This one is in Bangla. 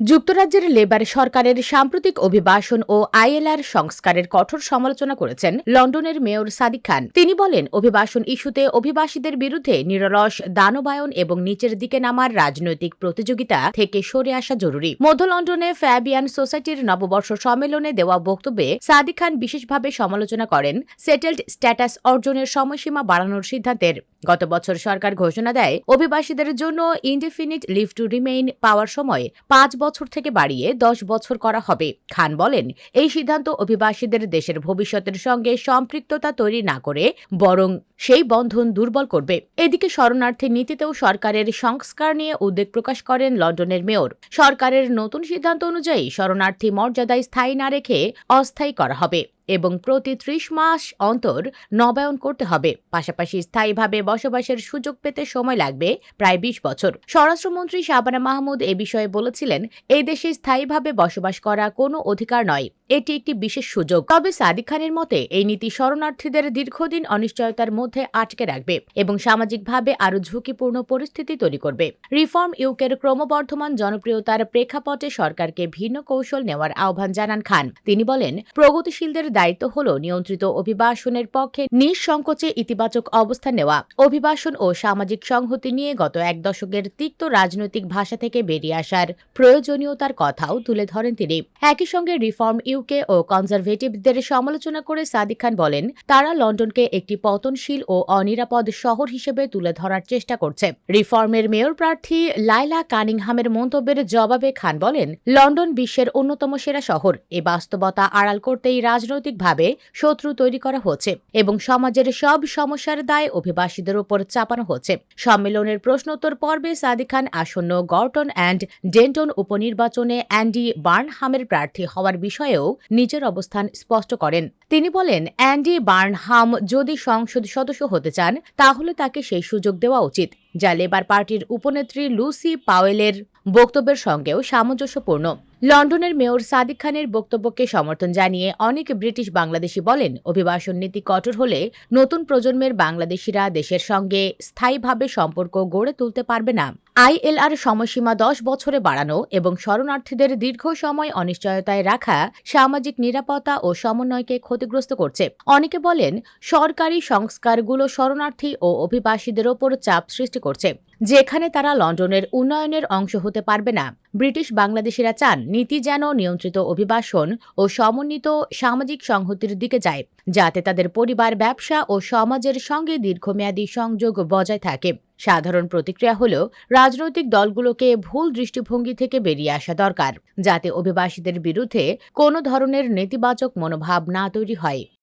যুক্তরাজ্যের লেবার সরকারের সাম্প্রতিক অভিবাসন ও আইএলআর সংস্কারের কঠোর সমালোচনা করেছেন লন্ডনের মেয়র সাদিক খান। তিনি বলেন, অভিবাসন ইস্যুতে অভিবাসীদের বিরুদ্ধে নিরলস দানবায়ন এবং নিচের দিকে নামার রাজনৈতিক প্রতিযোগিতা থেকে সরে আসা জরুরি। মধ্য লন্ডনে ফ্যাবিয়ান সোসাইটির নববর্ষ সম্মেলনে দেওয়া বক্তব্যে সাদিক খান বিশেষভাবে সমালোচনা করেন, সেটেলড স্ট্যাটাস অর্জনের সময়সীমা বাড়ানোর সিদ্ধান্তের গত বছর সরকার ঘোষণা দেয়, অভিবাসীদের জন্য ইনডেফিনিট লিভ টু রিমেইন পাওয়ার সময় পাঁচ বছর থেকে বাড়িয়ে দশ বছর করা হবে। খান বলেন, এই সিদ্ধান্ত অভিবাসীদের দেশের ভবিষ্যতের সঙ্গে সম্পৃক্ততা তৈরি না করে বরং সেই বন্ধন দুর্বল করবে। এদিকে শরণার্থী নীতিতেও সরকারের সংস্কার নিয়ে উদ্বেগ প্রকাশ করেন লন্ডনের মেয়র। সরকারের নতুন সিদ্ধান্ত অনুযায়ী শরণার্থী মর্যাদায় স্থায়ী না রেখে অস্থায়ী করা হবে। এবং প্রতি ত্রিশ মাস অন্তর নবায়ন করতে হবে। পাশাপাশি স্থায়ীভাবে বসবাসের সুযোগ পেতে সময় লাগবে প্রায় বিশ বছর। স্বরাষ্ট্রমন্ত্রী শাবানা মাহমুদ এ বিষয়ে বলেছিলেন এই দেশে স্থায়ীভাবে বসবাস করা কোনো অধিকার নয়। এটি একটি বিশেষ সুযোগ। তবে সাদিক খানের মতে, এই নীতি শরণার্থীদের দীর্ঘদিন অনিশ্চয়তার মধ্যে আটকে রাখবে এবং সামাজিকভাবে আরও ঝুঁকিপূর্ণ পরিস্থিতি তৈরি করবে। রিফর্ম ইউকের ক্রমবর্ধমান জনপ্রিয়তার প্রেক্ষাপটে সরকারকে ভিন্ন কৌশল নেওয়ার আহ্বান জানান খান। তিনি বলেন, প্রগতিশীলদের দায়িত্ব হল নিয়ন্ত্রিত অভিবাসনের পক্ষে নিঃসংকোচে ইতিবাচক অবস্থান নেওয়া, অভিবাসন ও সামাজিক সংহতি নিয়ে গত এক দশকের তিক্ত রাজনৈতিক ভাষা থেকে বেরিয়ে আসার প্রয়োজনীয়তার কথাও তুলে ধরেন তিনি। একই সঙ্গে রিফর্ম ইউকে ও কনজারভেটিভদের সমালোচনা করে সাদিক খান বলেন, তারা লন্ডনকে একটি পতনশীল ও অনিরাপদ শহর হিসেবে তুলে ধরার চেষ্টা করছে। রিফর্মের মেয়র প্রার্থী লাইলা কানিংহামের মন্তব্যের জবাবে খান বলেন, লন্ডন বিশ্বের অন্যতম সেরা শহর। এ বাস্তবতা আড়াল করতেই রাজনৈতিকভাবে শত্রু তৈরি করা হচ্ছে এবং সমাজের সব সমস্যার দায় অভিবাসীদের উপর চাপানো হচ্ছে। সম্মেলনের প্রশ্নোত্তর পর্বে সাদিক খান আসন্ন গর্টন অ্যান্ড ডেন্টন উপনির্বাচনে অ্যান্ডি বার্নহামের প্রার্থী হওয়ার বিষয়েও নিজের অবস্থান স্পষ্ট করেন। তিনি বলেন, অ্যান্ডি বার্নহাম যদি সংসদ সদস্য হতে চান, তাহলে তাকে সেই সুযোগ দেওয়া উচিত, যা লেবার পার্টির উপনেত্রী লুসি পাওয়েলের বক্তব্যের সঙ্গেও সামঞ্জস্যপূর্ণ। লন্ডনের মেয়র সাদিক খানের বক্তব্যকে সমর্থন জানিয়ে অনেক ব্রিটিশ বাংলাদেশি বলেন, অভিবাসন নীতি কঠোর হলে নতুন প্রজন্মের বাংলাদেশিরা দেশের সঙ্গে স্থায়ীভাবে সম্পর্ক গড়ে তুলতে পারবে না। আইএলআর সময়সীমা দশ বছরে বাড়ানো এবং শরণার্থীদের দীর্ঘ সময় অনিশ্চয়তায় রাখা সামাজিক নিরাপত্তা ও সমন্বয়কে ক্ষতিগ্রস্ত করছে। অনেকে বলেন, সরকারি সংস্কারগুলো শরণার্থী ও অভিবাসীদের ওপর চাপ সৃষ্টি করছে। যেখানে তারা লন্ডনের উন্নয়নের অংশ হতে পারবে না। ব্রিটিশ বাংলাদেশিরা চান নীতি যেন নিয়ন্ত্রিত অভিবাসন ও সমন্বিত সামাজিক সংহতির দিকে যায়, যাতে তাদের পরিবার, ব্যবসা ও সমাজের সঙ্গে দীর্ঘমেয়াদী সংযোগ বজায় থাকে। সাধারণ প্রতিক্রিয়া হল রাজনৈতিক দলগুলোকে ভুল দৃষ্টিভঙ্গি থেকে বেরিয়ে আসা দরকার, যাতে অভিবাসীদের বিরুদ্ধে কোনো ধরনের নেতিবাচক মনোভাব না তৈরি হয়।